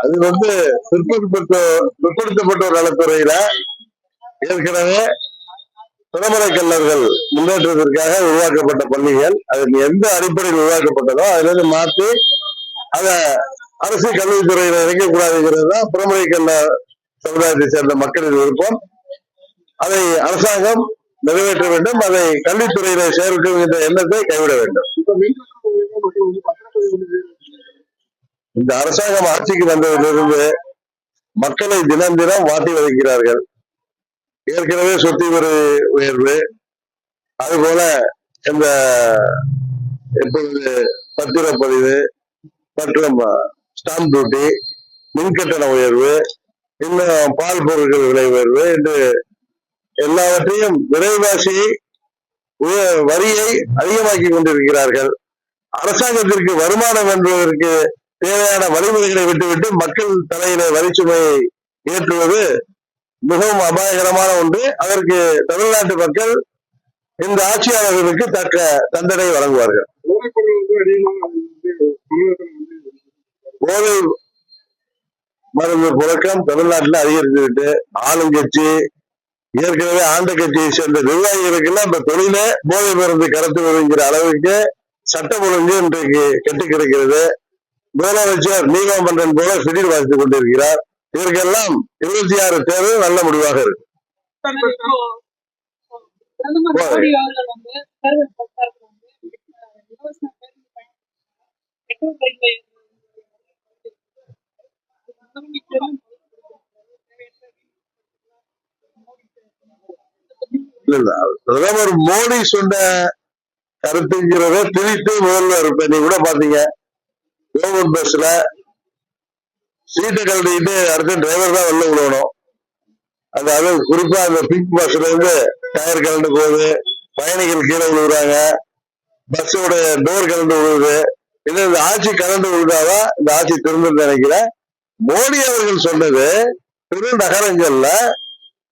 அது வந்து பிற்படுத்தப்பட்ட ஒரு நலத்துறையில ஏற்கனவே பிரபல கல்லர்கள் முன்னேற்றத்திற்காக உருவாக்கப்பட்ட பள்ளிகள் அது எந்த அடிப்படையில் உருவாக்கப்பட்டதோ அதுல இருந்து மாற்றி அத அரசு கல்வித்துறையில இணைக்கக்கூடாதுங்கிறது தான் கல்ல சமுதாயத்தை சேர்ந்த மக்களின் விருப்பம். அதை அரசாங்கம் நிறைவேற்ற வேண்டும் அதை கல்வித்துறையில சேர்க்கும் என்ற எண்ணத்தை கைவிட வேண்டும் இப்ப மின்கட்டண உயர்வு மற்றும் வந்து பத்திரப்பதிவு வந்து இந்த அரசாங்கம் ஆட்சிக்கு வந்ததிலிருந்து மக்களை தினம் தினம் வாட்டி வதைக்கிறார்கள். ஏற்கனவே சொத்து வரி உயர்வு அதுபோல இந்த இப்பொழுது பத்திரப்பதிவு மற்றும் ஸ்டாம்ப் டியூட்டி மின்கட்டண உயர்வு இன்னும் பால் பொருட்கள் விலை உயர்வு என்று எல்லாவற்றையும் விலைவாசி வரியை அதிகமாக்கி கொண்டிருக்கிறார்கள். அரசாங்கத்திற்கு வருமானம் என்பதற்கு தேவையான வழிமுறைகளை விட்டுவிட்டு மக்கள் தலையில வரிச்சுமையை ஏற்றுவது மிகவும் அபாயகரமான ஒன்று. அதற்கு தமிழ்நாட்டு மக்கள் இந்த ஆட்சியாளர்களுக்கு தக்க தண்டனை வழங்குவார்கள். போதை மருந்து புழக்கம் தமிழ்நாட்டில் அதிகரித்துவிட்டு ஆளுங்கட்சி ஏற்கனவே ஆண்ட கட்சியை சேர்ந்த நிர்வாகிகளுக்கெல்லாம் இந்த தொழில போதை மருந்து கடத்துவதுங்கிற அளவுக்கு சட்டம் ஒழுங்கு இன்றைக்கு கெட்டு கிடக்கிறது. முதலமைச்சர் நீதிமன்றம் போல சிடில் வாசித்துக் கொண்டிருக்கிறார். இதற்கெல்லாம் இருபத்தி ஆறு தேர்தல் நல்ல முடிவாக இருக்கு. பிரதமர் மோடி சொன்ன கருத்துங்கிறத திணித்து முதல்வர் இப்ப நீ கூட பாத்தீங்க. கவர்மெண்ட் பஸ்ல சீட்டு கழட்டிக்கிட்டு அடுத்த டிரைவர் தான் வெளில விழுவணும் அந்த அது குறிப்பா அந்த பிங்க் பஸ்ல இருந்து டயர் கலண்டு போகுது. பயணிகள் கீழே விழுகுறாங்க. பஸ்ஸோட டோர் கலண்டு விழுகுது. இது இந்த ஆட்சி கலண்டு விழுந்தாதான் இந்த ஆட்சி திரும்புன்னு நினைக்கிறேன். மோடி அவர்கள் சொன்னது பெருநகரங்கள்ல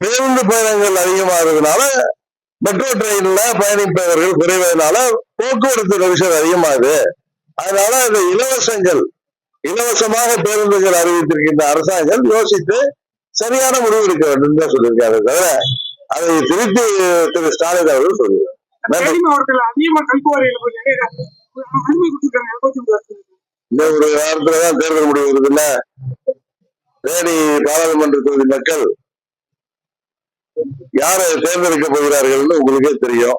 பேருந்து பயணங்கள் அதிகமாகிறதுனால மெட்ரோ ட்ரெயின்ல பயணிப்பவர்கள் குறைவதனால போக்குவரத்து நெரிசல் அதிகமாகுது. அதனால இந்த இலவசங்கள் இலவசமாக பேருந்துகள் அறிவித்திருக்கின்ற அரசாங்கம் யோசித்து சரியான முடிவு எடுக்க வேண்டும் தான் சொல்லியிருக்காரு தவிர அதை திருப்பி திரு ஸ்டாலின் அவர்கள் சொல்லுவார். இந்த ஒரு வாரத்துலதான் தேர்தல் முடிவு வருதுல்ல தேனி பாராளுமன்ற தொகுதி மக்கள் யாரை தேர்ந்தெடுக்க போகிறார்கள்னு உங்களுக்கே தெரியும்.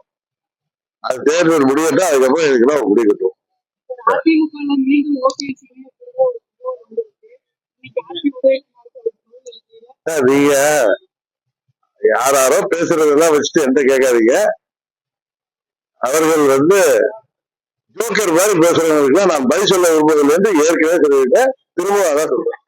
அது தேர்தல் முடியட்டும் அதுக்கப்புறம் இதுக்கெல்லாம் முடிக்கட்டும் நீங்க யாராரோ பேசுறதெல்லாம் வச்சுட்டு எந்த கேட்காதீங்க. அவர்கள் வந்து ஜோக்கர் மாதிரி பேசுறவங்களுக்கு நான் பதில் சொல்ல விரும்புவதுல இருந்து ஏற்கனவே சொல்லிவிட்டேன் திரும்ப அதான் சொல்றேன்.